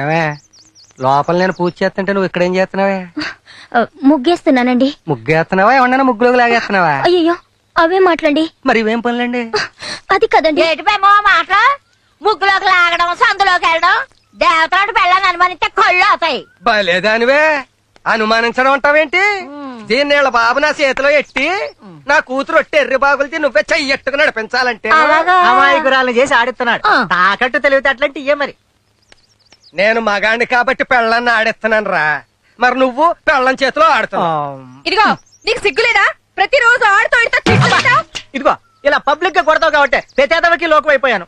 ఏమే లోపల నేను పూజ చేస్తుంటే నువ్వు ఇక్కడేం చేస్తున్నావే? ముగ్గేస్తున్నానండి. ముగ్గేస్తున్నావా? ఏమన్నా ముగ్గులోకి లాగేస్తున్నావా? అయ్యో అవే మాట్లాడండి మరి ఇవేం పనులండి? అది కదండి. ఏటిపేమో మాట ముగ్గులోకి లాగడం సందులోకి వెళ్ళడం దేవతలాంటి పెళ్ళని అనుమానిస్తే కళ్ళు అవుతాయి. బలేదానివే అనుమానించడం అంటావేంటి? దీన్ని వీళ్ళ బాబు నా చేతిలో ఎట్టి నా కూతురు ఒట్టి ఎర్రి బాబులతో నువ్వే చెయ్యట్టుకు నడిపించాలంటే. అమాయకురాలను చేసి ఆడిస్తున్నాడు. తాకట్టు తెలివితే అట్లాంటి ఇయ్యే మరి. నేను మగాణ్ణి కాబట్టి పెళ్ళాన్ని ఆడిస్తున్నాను రా మరి నువ్వు పెళ్ళం చేతిలో ఆడుతున్నావు ఇదిగో నీకు సిగ్గులేదా ప్రతిరోజు ఆడుతూ? ఇదిగో ఇలా పబ్లిక్గా కొడతావు కాబట్టి ప్రతేదవకి లోకం అయిపోయాను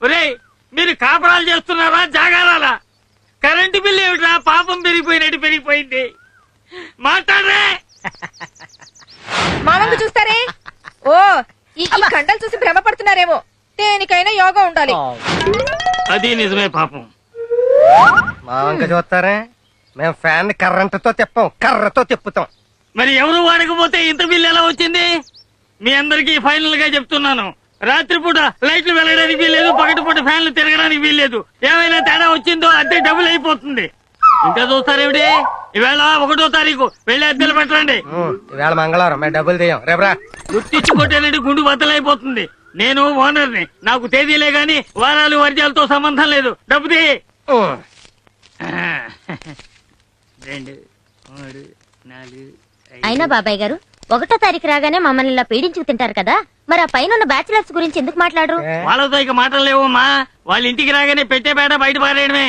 ఒరేయ్ మీరు కాపురాలు చేస్తున్నారా జాగారాలా కరెంటు బిల్లు ఏమిట్రా పాపం పెరిగిపోయినట్టు పెరిగిపోయింది మాట్లాడరే మా వంక చూస్తారే ఓ ఈ ఈ కండలు చూసి భ్రమపడుతున్నారేమో యోగా ఉండాలి. అది నిజమే పాపం. మా వంక చూస్తారే? మేము ఫ్యాన్ కర్రంటతో తిప్పాం కర్రతో తిప్పుతాం. మరి ఎవరు వాడకపోతే ఇంత బిల్లు ఎలా వచ్చింది? మీ అందరికీ ఫైనల్గా చెప్తున్నాను. రాత్రిపూట లైట్లు వెళ్ళడానికి వీల్లేదు పగటిపూట ఫ్యాన్లు తిరగడానికి వీల్లేదు. ఏమైనా తేడా వచ్చిందో అద్దె డబుల్ అయిపోతుంది. ఇంకా చూస్తారేమిటి? ఈవేళ ఒకటో తారీఖు. వెళ్ళి అద్దెలు పెట్టండి. ఈవేళ మంగళవారం. మేము డబ్బులు తీయం. రేపరా గుర్తించుకోవటానికి గుండు బద్దలైపోతుంది. నేను ఓనర్ని. నాకు తేదీలే గాని వారాలు వర్జాలతో సంబంధం లేదు. డబ్బు తీ. ఉమ్. ఆ, రెండు మూడు నాలుగు ఐదు. అయినా బాబాయ్ గారు ఒకటో తారీఖు రాగానే మమ్మల్ని ఇలా పీడించుకు తింటారు కదా? మరి ఆ పైన ఉన్న బ్యాచిలర్స్ గురించి ఎందుకు మాట్లాడరు? వాళ్ళతో ఇక మాటలు లేవమ్మా వాళ్ళ ఇంటికి రాగానే పెట్టే బేట బయట పారేయడమే.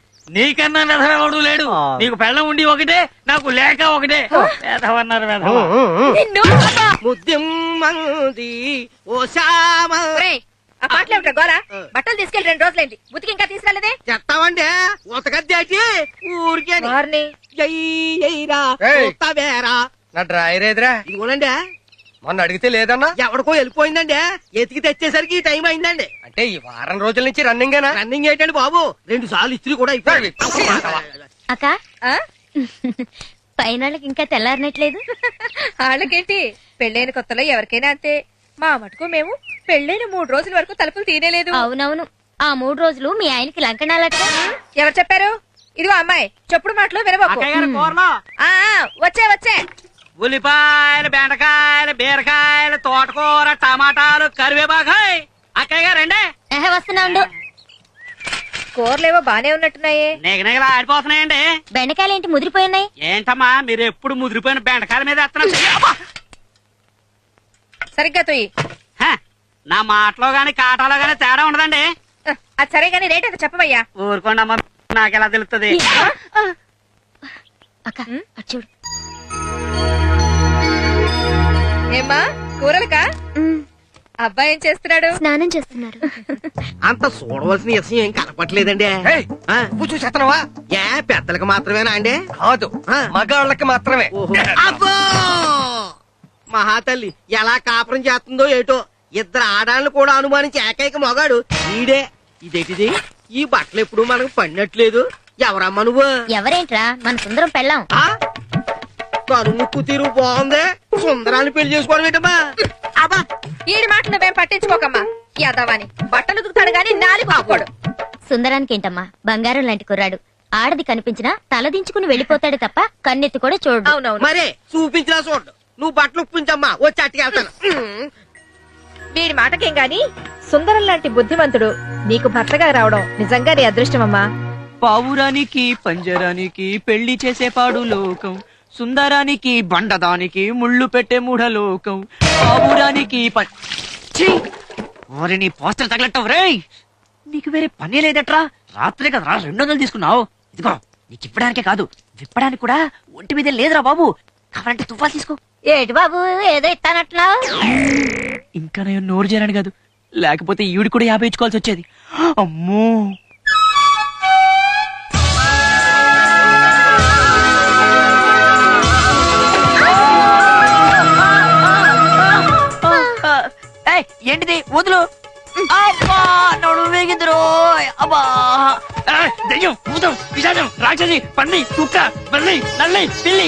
నీకన్నా వెధవ ఎవడు లేడు. నీకు పెళ్ళం ఉండి ఒకటే నాకు లేక ఒకటే. ఉమ్. నిన్ను ముద్దిమ్మంది ఓ పాటలు ఏమిటా గోలా? బట్టలు తీసుకెళ్ళి రెండు రోజులైంది. ఉతికి ఇంకా తీసుకెళ్ళదే చెత్తామండి ఉతకద్దేటి ఊరికే వారిని. ఏయ్. నా డ్రాయర్ ఏదిరా ఇదిగోనండి. మొన్న అడిగితే లేదన్నా? ఎవడికో వెళ్ళిపోయిందండి. ఎతికి తెచ్చేసరికి ఈ టైం అయిందండి. అంటే ఈ వారం రోజుల నుంచి రన్నింగేనా రన్నింగ్ ఏంటండి బాబు? రెండు సార్లు ఇస్త్రీ కూడా అయిపోయింది. అక్క? ఆ? పైన వాళ్ళకి ఇంకా తెల్లారినట్లేదు. వాళ్ళకేంటి? పెళ్ళైన కొత్తలో ఎవరికైనా అంతే. మా మటుకు మేము పెళ్ళైన మూడు రోజుల వరకు తలుపులు తీయలేదు అవునవును. ఆ మూడు రోజులు మీ ఆయనకి లంకణాలట ఎవరు చెప్పారు? ఇదిగో అమ్మాయి చెప్పుడు మాటలు ఆ, వచ్చే వచ్చే. ఉల్లిపాయలు బెండకాయలు బీరకాయలు తోటకూర టమాటాలు కరివేపాకాయ్ అక్కయ్య గారు రండి. ఎహ వస్తున్నా ఉండు. కూరలేవో బానే ఉన్నట్టున్నాయే. నిగనిగలా ఆడిపోతున్నాయండి. బెండకాయలు ఏంటి ముదిరిపోయి ఉన్నాయి ఏంటమ్మా మీరు ఎప్పుడు ముదిరిపోయిన బెండకాయల మీద అబ్బా! సరిగ్గా తొయ్యి. హ, నా మాటలో గాని కాటాలో గాని తేడా ఉండదండి. అది సరే గానీ రేట్ ఎంత చెప్పవయ్యా ఊరుకోండి అమ్మా నాకెలా తెలుస్తుంది అక్క అటు చూడు. ఏమ్మా కూరలకా? అబ్బాయి ఏం చేస్తున్నాడు? స్నానం చేస్తున్నారు అంత చూడవలసిన విషయం ఏం కనపట్లేదండి చూసేస్తున్నావా ఏ పెద్దలకు మాత్రమేనా అండి? కాదు. మగాళ్ళకి మాత్రమే. అబ్బో! మహాతల్లి ఎలా కాపురం చేస్తుందో ఏటో ఇద్దరు ఆడాలను కూడా అనుమానించి ఏకైక మొగాడు ఈడే. ఇదేటిది? ఈ బట్టలు ఎప్పుడు మనకు పడినట్లేదు. ఎవరమ్మా నువ్వు? ఎవరేంట్రా? మన సుందరం పెళ్ళాం. ఆ? కను ముక్కు తీరు బాగుంది? సుందరాన్ని పెళ్ళి చేసుకోవడం ఏంటమ్మా? అబ్బా ఈడి మాట నువ్వేం పట్టించుకోకమ్మా. యాదవాని బట్టలు ఉతుకుతాడు గాని నాలుగు సుందరానికి ఏంటమ్మా? బంగారం లాంటి కుర్రాడు. ఆడది కనిపించినా తలదించుకుని వెళ్ళిపోతాడు తప్ప కన్నెత్తి కూడా చూడు అవునవును. మరే చూపించినా చూడు నువ్వు బట్టలు ఉప్పించమ్మా. వచ్చి అట్టుకెళ్తాను వీడి మాటకేం గాని? సుందరం లాంటి బుద్ధిమంతుడు నీకు భర్తగా రావడం నిజంగా నీ అదృష్టమమ్మా. పావురానికి పంజరానికి పెళ్ళి చేసే పాడు లోకం. సుందరానికి బండదానికి ముళ్ళు పెట్టే మూఢలోకం! ఓరి నీ పోస్టర్ తగలట్టవు రేయ్ నీకు వేరే పని లేదట్రా. రాత్రే కదరా రెండు వందలు తీసుకున్నావు. ఇదిగో నీకు ఇప్పడానికే కాదు విప్పడానికి కూడా ఒంటి మీద లేదురా బాబు. కావాలంటే తుఫాలు తీసుకో. ఏటి బాబు ఏదో ఇస్తానట్లావు ఇంకా నేను నోరు చేరాను కాదు లేకపోతే ఈవిడ కూడా యాభై ఇచ్చుకోవాల్సి వచ్చేది. అమ్మో! దెయ్యం భూతం పిశాచం రాక్షసి పంది కుక్క బల్లి నల్లి పిల్లి.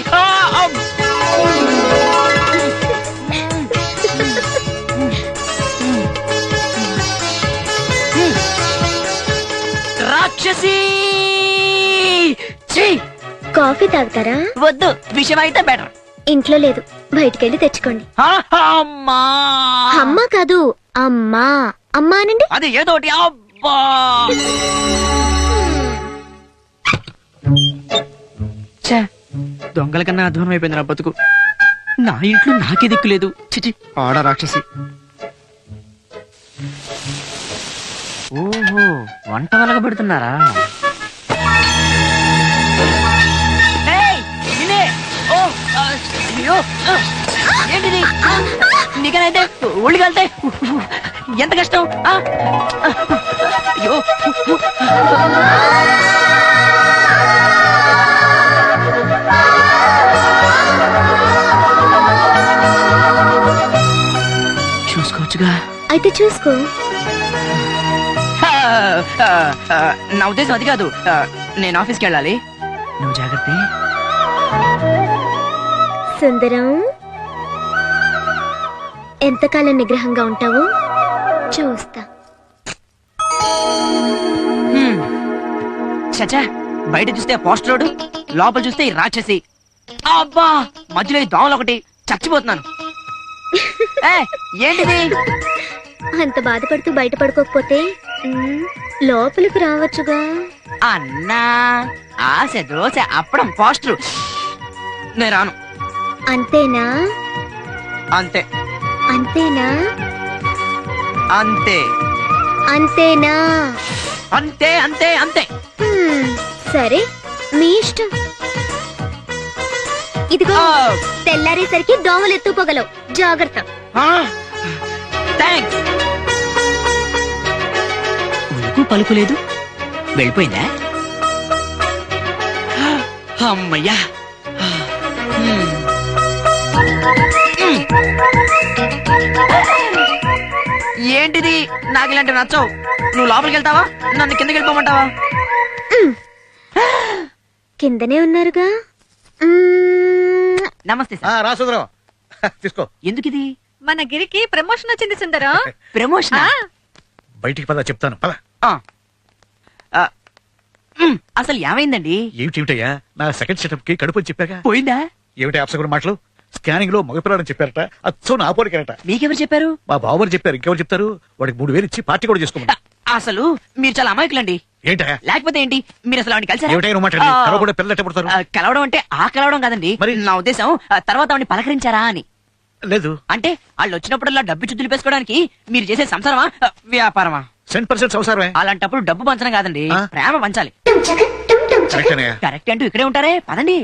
రాక్షసి! కాఫీ తాగుతారా? వద్దు విషయం అయితే బెటర్. ఇంట్లో లేదు బయటికెళ్ళి తెచ్చుకోండి. అమ్మా! అమ్మ కాదు అమ్మా. అమ్మా అనండి. అది ఏదోటి అబ్బా! దొంగల కన్నా అధ్వానం అయిపోయింది నా బతుకు. నా ఇంట్లో నాకే దిక్కు లేదు. చిచి ఆడ రాక్షసి. ఓహో వంట వెలగ పెడుతున్నారా ఏంటిది? నీకనైతే ఒళ్ళు కలితే ఎంత కష్టం అయ్యో. చూసుకోవచ్చుగా. అయితే చూసుకో. నా ఉద్దేశం అది కాదు. నేను ఆఫీస్కి వెళ్ళాలి. నువ్వు జాగ్రత్త. సుందరం ఎంతకాలం నిగ్రహంగా ఉంటావు? చూస్తా. చచ్చా బయట చూస్తే పోస్టరోడు లోపల చూస్తే ఈ రాక్షసి. అబ్బా మధ్యలో ఈ దోమలు ఒకటి చచ్చిపోతున్నాను. ఏంటిది? అంత బాధపడుతూ బయట పడుకోకపోతే లోపలికి రావచ్చుగా. అన్నా ఆశ దోశ అప్పడం పోస్టర్. నేను రాను. అంతేనా? అంతే. అంతేనా? అంతే. అంతేనా? అంతే అంతే అంతే. సరే మీ ఇష్టం. ఇదిగో తెల్లారేసరికి దోమలు ఎత్తుకోగలవు జాగ్రత్త. థ్యాంక్స్ ఉలుకు పలుకు లేదు. వెళ్ళిపోయిందా? అమ్మయ్యా. ఏంటిది? నాకు ఇలాంటి నచ్చవు. నువ్వు లోపలికి వెళ్తావా? నన్ను కిందకి వెళ్ళిపోమంటావా? కిందనే ఉన్నారుగా. నమస్తే సార్. రాసుదరం తీసుకో. ఎందుకు ఇది మన గిరికి ప్రమోషన్ వచ్చింది సుందరం. ప్రమోషన్? బయటికి పద చెప్తాను. పద. అసలు ఏమైందండి? ఏమిటి ఏమిటయ్యా నా సెకండ్ సెటప్కి కడుపు చెప్పాక? పోయిందా? ఏమిటి అప్సగుడు మాటలు? స్కానింగ్లో మగపిల్లాడని చెప్పారట అచ్చో నా పోలికరట మీకెవరు చెప్పారు? మా బావమని చెప్పారు ఇంకెవరు చెప్తారు? వాడికి మూడు వేలు ఇచ్చి పార్టీ కూడా చేసుకోమని. అసలు మీరు చాలా అమాయకులండి. ఏంటయ్యా? లేకపోతే ఏంటి? మీరు అసలు ఆవిడ కలిసారా? కలవడం అంటే ఆ కలవడం కాదండి. మరి? నా ఉద్దేశం తర్వాత ఆవిడ పలకరించారా అని. లేదు. అంటే వాళ్ళు వచ్చినప్పుడల్లా డబ్బు చుట్టూ దులిపేసుకోవడానికి మీరు చేసే సంసారమా? వ్యాపారమా? సెంట్ పర్సెంట్ అవసరమే అలాంటప్పుడు డబ్బు పంచడం కాదండి ఆ? ప్రేమ పంచాలి. కరెక్ట్ అన్నయ్య కరెక్ట్ అంటూ ఇక్కడే ఉంటారే పదండి.